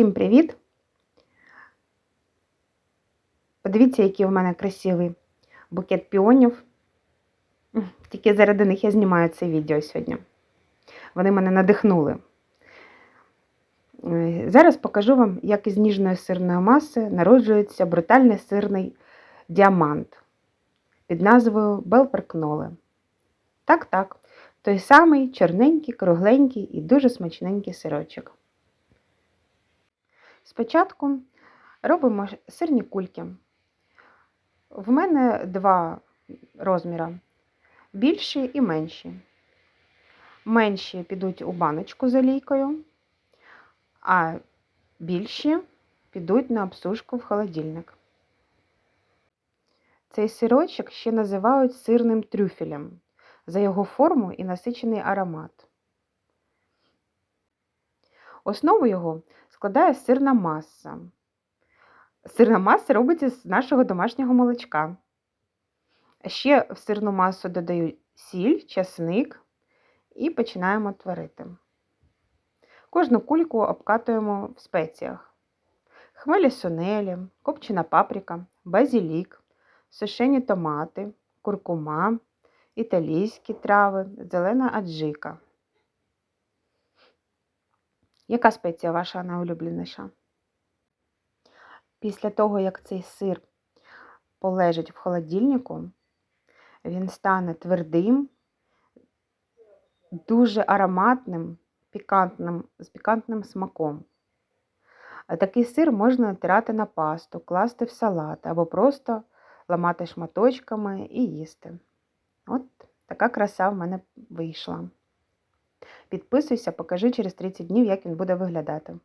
Всім привіт! Подивіться, який у мене красивий букет піонів. Тільки заради них я знімаю це відео сьогодні. Вони мене надихнули. Е, Зараз покажу вам, як із ніжної сирної маси народжується брутальний сирний діамант під назвою Белперкноле. Так, так, той самий чорненький, кругленький і дуже смачненький сирочок. Спочатку робимо сирні кульки. В мене два розміри більші і менші. Менші підуть у баночку з олійкою, а більші підуть на обсушку в холодильник. Цей сирочок ще називають сирним трюфелем за його форму і насичений аромат. Основу його складає сирна маса. Сирна маса робиться з нашого домашнього молочка. Ще в сирну масу додаю сіль, часник і починаємо творити. Кожну кульку обкатуємо в спеціях: хмелі сунелі, копчена паприка, базілік, сушені томати, куркума, італійські трави, зелена аджика. Яка спеція ваша найулюбленіша? Після того, як цей сир полежить в холодильнику, він стане твердим, дуже ароматним, пікантним, з пікантним смаком. Такий сир можна натирати на пасту, класти в салат або просто ламати шматочками і їсти. От така краса в мене вийшла. Підписуйся, покажи через 30 днів, як він буде виглядати.